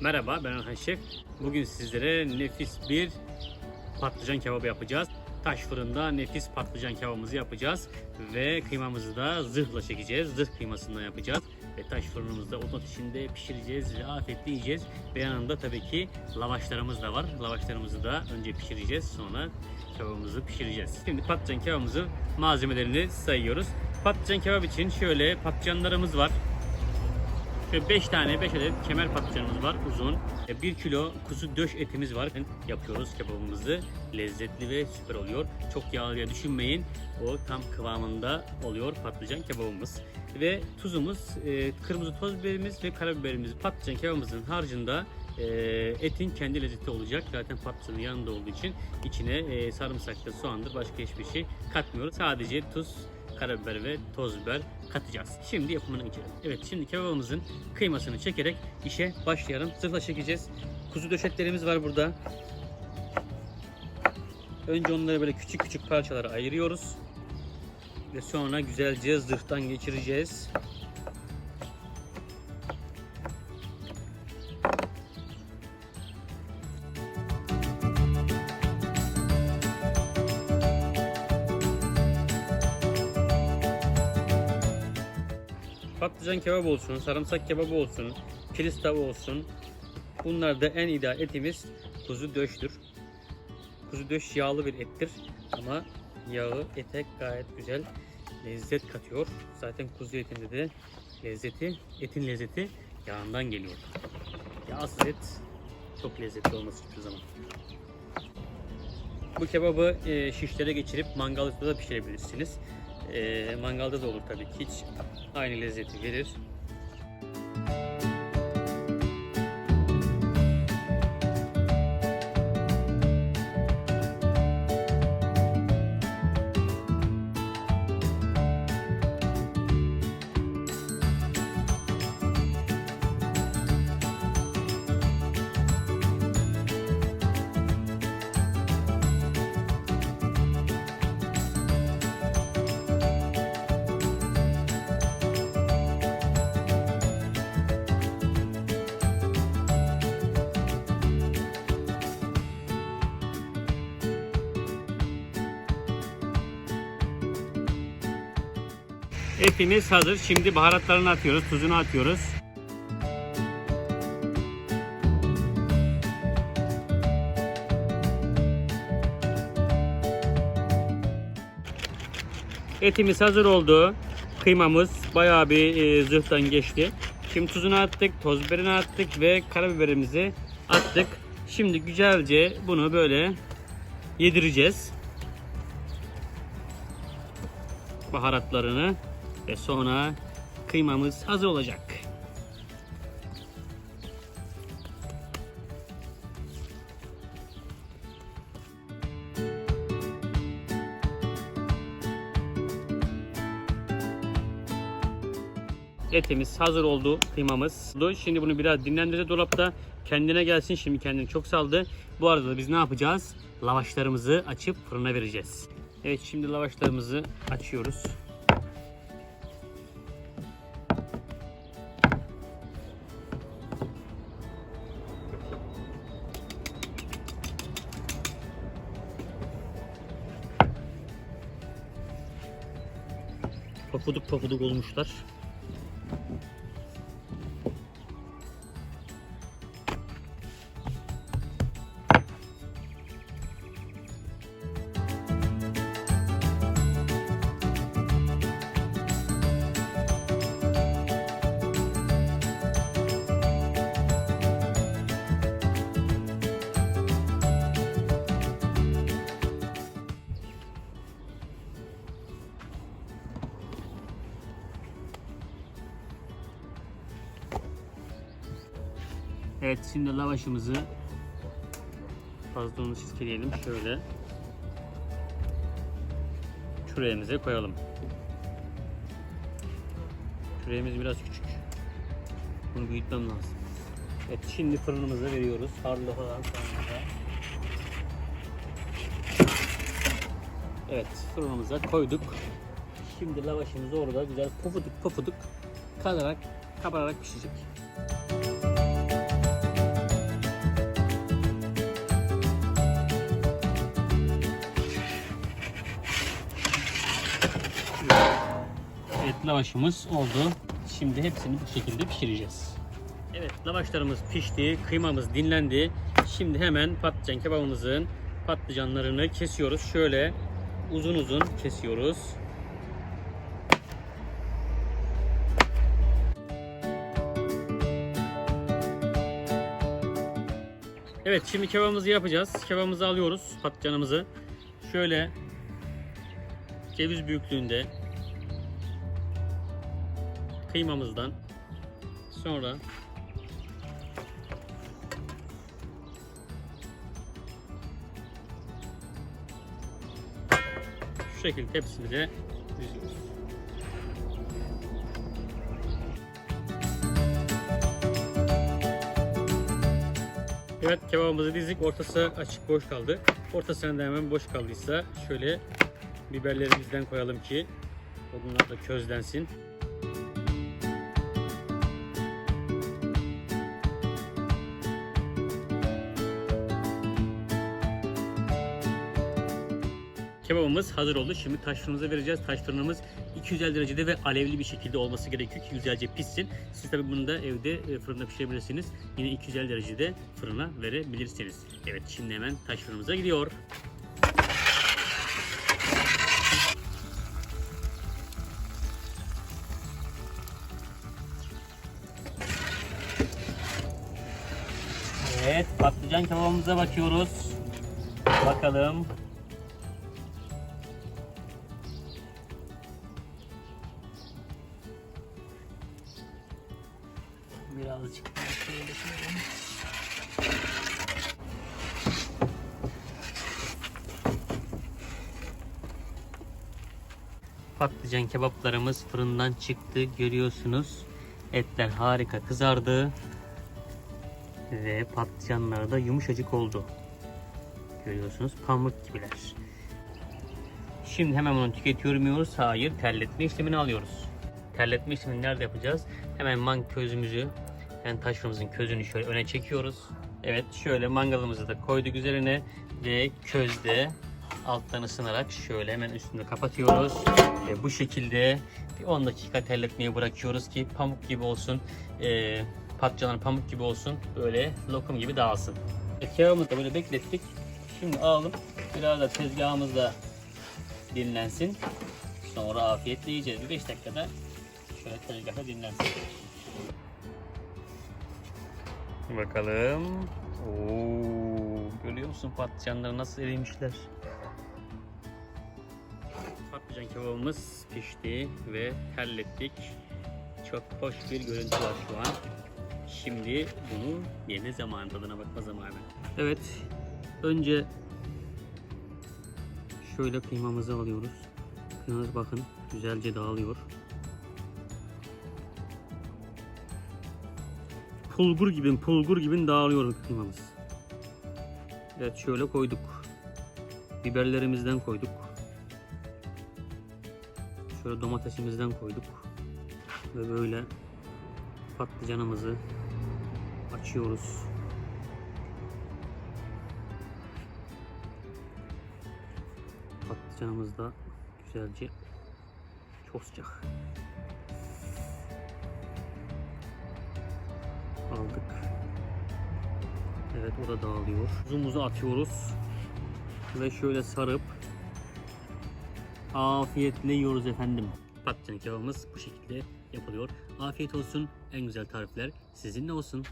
Merhaba ben Orhan Şef. Bugün sizlere nefis bir patlıcan kebabı yapacağız. Taş fırında nefis patlıcan kebabımızı yapacağız. Ve kıymamızı da zırhla çekeceğiz. Zırh kıymasından yapacağız. Ve taş fırınımızda odun ateşinde pişireceğiz ve afiyetle yiyeceğiz. Ve yanında tabii ki lavaşlarımız da var. Lavaşlarımızı da önce pişireceğiz. Sonra kebabımızı pişireceğiz. Şimdi patlıcan kebabımızın malzemelerini sayıyoruz. Patlıcan kebap için şöyle patlıcanlarımız var. Şöyle 5 tane 5 adet kemer patlıcanımız var uzun. 1 kilo kuzu döş etimiz var. Yapıyoruz kebabımızı. Lezzetli ve süper oluyor. Çok yağlı diye düşünmeyin. O tam kıvamında oluyor patlıcan kebabımız. Ve tuzumuz, e, kırmızı toz biberimiz ve karabiberimiz patlıcan kebabımızın harcında e, etin kendi lezzeti olacak. Zaten patlıcanın yanında olduğu için içine e, sarımsaktır, soğandır başka hiçbir şey katmıyoruz. Sadece tuz, karabiber ve toz biber katacağız. Şimdi yapımına geçelim. Evet şimdi kebabımızın kıymasını çekerek işe başlayalım. Zırhla çekeceğiz. Kuzu döşeklerimiz var burada. Önce onları böyle küçük küçük parçalara ayırıyoruz. Ve sonra güzelce zırhtan geçireceğiz. Patlıcan kebabı olsun, sarımsak kebabı olsun, kilis tavuğu olsun. Bunlarda en ideal etimiz kuzu döştür. Kuzu döş yağlı bir ettir ama yağı ete gayet güzel lezzet katıyor. Zaten kuzu etinde de lezzeti, etin lezzeti yağından geliyor. Yağsız et çok lezzetli olması hiçbir zaman. Bu kebabı e, şişlere geçirip mangalda da pişirebilirsiniz. E, mangalda da olur tabii ki. Hiç aynı lezzeti verir. Etimiz hazır. Şimdi baharatlarını atıyoruz, tuzunu atıyoruz. Etimiz hazır oldu. Kıymamız bayağı bir e, zırhtan geçti. Şimdi tuzunu attık, toz biberini attık ve karabiberimizi attık. Şimdi güzelce bunu böyle yedireceğiz. Baharatlarını ve sonra kıymamız hazır olacak. Etimiz hazır oldu, kıymamız. Şimdi bunu biraz dinlendireceğiz dolapta. Kendine gelsin. Şimdi kendini çok saldı. Bu arada da biz ne yapacağız? Lavaşlarımızı açıp fırına vereceğiz. Evet şimdi lavaşlarımızı açıyoruz. Pofuduk pofuduk olmuşlar. Evet şimdi lavaşımızı fazla onu çizgileyelim şöyle küreğimize koyalım. Küreğimiz biraz küçük. Bunu büyütmem lazım. Evet şimdi fırınımıza veriyoruz. Harlı falan fırınımıza. Evet fırınımıza koyduk. Şimdi lavaşımız orada güzel pofuduk pofuduk kalarak kabararak pişecek. Lavaşımız oldu. Şimdi hepsini bu şekilde pişireceğiz. Evet lavaşlarımız pişti, kıymamız dinlendi. Şimdi hemen patlıcan kebabımızın patlıcanlarını kesiyoruz. Şöyle uzun uzun kesiyoruz. Evet şimdi kebabımızı yapacağız. Kebabımızı alıyoruz patlıcanımızı. Şöyle ceviz büyüklüğünde kıymamızdan sonra şu şekilde hepsini de düzüyoruz. Evet kebabımızı dizdik. Ortası açık boş kaldı. Ortasına da hemen boş kaldıysa şöyle biberlerimizden koyalım ki bunlar da közlensin. Kebabımız hazır oldu. Şimdi taş fırınımıza vereceğiz. Taş fırınımız 250 derecede ve alevli bir şekilde olması gerekiyor ki güzelce pişsin. Siz tabi bunu da evde e, fırında pişirebilirsiniz. Yine 250 derecede fırına verebilirsiniz. Evet şimdi hemen taş fırınımıza gidiyor. Evet patlıcan kebabımıza bakıyoruz. Bakalım. Birazcık. Patlıcan kebaplarımız fırından çıktı görüyorsunuz. Etler harika kızardı. Ve patlıcanlar da yumuşacık oldu. Görüyorsunuz pamuk gibiler. Şimdi hemen bunu tüketiyorum diyoruz. Hayır terletme işlemini alıyoruz. Terletme işlemini nerede yapacağız? Hemen man közümüzü yani taşımızın közünü şöyle öne çekiyoruz. Evet şöyle mangalımızı da koyduk üzerine ve közde alttan ısınarak şöyle hemen üstünde kapatıyoruz. Ve bu şekilde bir 10 dakika terletmeye bırakıyoruz ki pamuk gibi olsun. E, patlıcanlar pamuk gibi olsun. Böyle lokum gibi dağılsın. E, Kebabımızı da böyle beklettik. Şimdi alalım. Biraz da tezgahımızda dinlensin. Sonra afiyetle yiyeceğiz. Bir 5 dakikada şöyle tezgahta dinlensin. Bakalım. Oo, görüyor musun patlıcanları nasıl erimişler? Patlıcan kebabımız pişti ve terlettik. Çok hoş bir görüntü var şu an. Şimdi bunu yeme zamanı, tadına bakma zamanı. Evet, önce şöyle kıymamızı alıyoruz. Kıymamız bakın güzelce dağılıyor. Pulgur gibi, pulgur gibi dağılıyor kıymamız. Evet şöyle koyduk. Biberlerimizden koyduk. Şöyle domatesimizden koyduk. Ve böyle patlıcanımızı açıyoruz. Patlıcanımız da güzelce çok sıcak. Aldık. Evet o da dağılıyor. Tuzumuzu atıyoruz. Ve şöyle sarıp afiyetle yiyoruz efendim. Patlıcan kebabımız bu şekilde yapılıyor. Afiyet olsun. En güzel tarifler sizinle olsun.